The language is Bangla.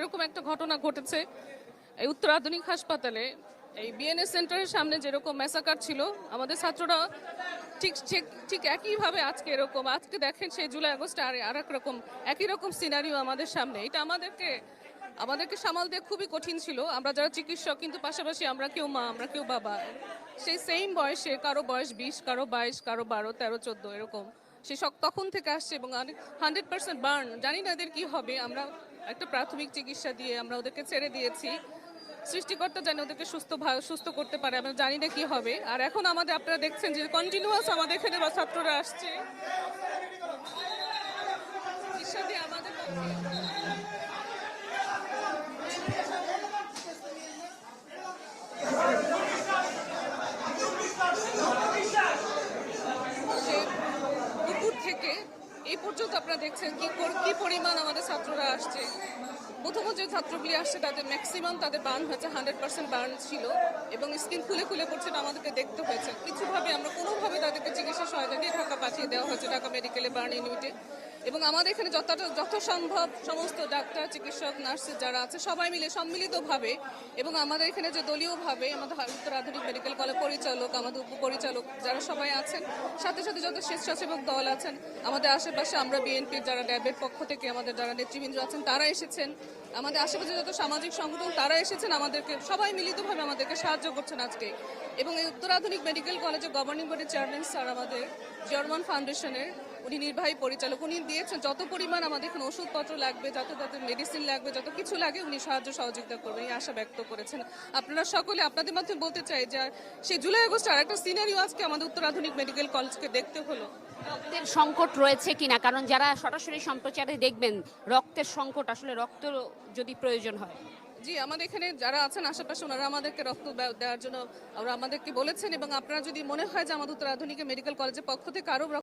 এরকম একটা ঘটনা ঘটেছে। এই উত্তর আধুনিক হাসপাতালে এই বিএনএস সেন্টারের সামনে যেরকম ম্যাসাকার ছিল, আমাদের ছাত্ররা ঠিক ঠিক ঠিক একইভাবে আজকে এরকম, আজকে দেখেন সেই জুলাই আগস্টে আর আর এক রকম, একই রকম সিনারিও আমাদের সামনে। এটা আমাদেরকে আমাদেরকে সামাল দিয়ে খুবই কঠিন ছিল। আমরা যারা চিকিৎসক, কিন্তু পাশাপাশি আমরা কেউ মা, আমরা কেউ বাবা, সেই সেম বয়সে কারও বয়স বিশ, কারও বাইশ, কারও বারো, তেরো, চোদ্দ, এরকম। সে সব তখন থেকে আসছে এবং হান্ড্রেড পার্সেন্ট বার্ন জানি না এদের কি হবে। আমরা একটা প্রাথমিক চিকিৎসা দিয়ে আমরা ওদেরকে ছেড়ে দিয়েছি। সৃষ্টিকর্তা জানি ওদেরকে সুস্থ সুস্থ করতে পারে, আমরা জানি না কি হবে। আর এখন আমাদের আপনারা দেখছেন যে কন্টিনিউয়াস আমাদের এখানে বা ছাত্ররা আসছে। চিকিৎসা দিয়ে আমাদের যে দুপুর থেকে এই পর্যন্ত আপনারা দেখছেন কি কি পরিমাণ আমাদের ছাত্ররা আসছে। প্রথমত যে ছাত্রগুলি আসছে, তাদের ম্যাক্সিমাম তাদের বার্ন হয়েছে হান্ড্রেড পার্সেন্ট বার্ন ছিল এবং স্কিন খুলে খুলে পড়ছে আমাদেরকে দেখতে হয়েছে। কিছুভাবে আমরা কোনোভাবে তাদেরকে চিকিৎসা সহায়তা দিয়ে ঢাকা পাঠিয়ে দেওয়া হয়েছে, ঢাকা মেডিকেলে বার্ন ইউনিটে এবং আমাদের এখানে যতটা যত সম্ভব সমস্ত ডাক্তার, চিকিৎসক নার্স যারা আছে, সবাই মিলে সম্মিলিতভাবে এবং আমাদের এখানে যে দলীয়ভাবে আমাদের উত্তর আধুনিক মেডিকেল কলেজ পরিচালক, আমাদের উপপরিচালক যারা সবাই আছেন, সাথে সাথে যত স্বেচ্ছাসেবক দল আছেন, আমাদের আশেপাশে আমরা বিএনপির যারা ড্যাবের পক্ষ থেকে আমাদের যারা নেতৃবৃন্দ আছেন, তারা এসেছেন। আমাদের আশেপাশে যত সামাজিক সংগঠন, তারা এসেছেন, আমাদেরকে সবাই মিলিতভাবে আমাদেরকে সাহায্য করছেন আজকে। এবং এই উত্তর আধুনিক মেডিকেল কলেজের গভর্নিং বডির চেয়ারম্যান স্যার আমাদের জার্মান ফাউন্ডেশনের উনি নির্বাহী পরিচালক উনি দিয়েছেন যত পরিমাণ আমাদের এখানে ওষুধপত্র লাগবে যত যত মেডিসিন লাগবে যত কিছু লাগে উনি সাহায্য সহযোগিতা করবেন এই আশা ব্যক্ত করেছেন। আপনারা সকলে আপনাদের মাধ্যমে বলতে চাই যে সেই জুলাই আগস্টে আর একটা সিনারিও আজকে আমাদের উত্তর আধুনিক মেডিকেল কলেজকে দেখতে হলো। রক্তের সংকট রয়েছে কিনা? কারণ যারা সরাসরি সম্প্রচারে দেখবেন রক্তের সংকট আসলে রক্ত যদি প্রয়োজন হয়। জি আমাদের এখানে যারা আছেন আশেপাশে ওনারা আমাদেরকে রক্ত দেওয়ার জন্য ওরা আমাদেরকে বলেছেন এবং আপনারা যদি মনে হয় যে আমাদের উত্তর আধুনিক মেডিকেল কলেজের পক্ষ থেকে আরও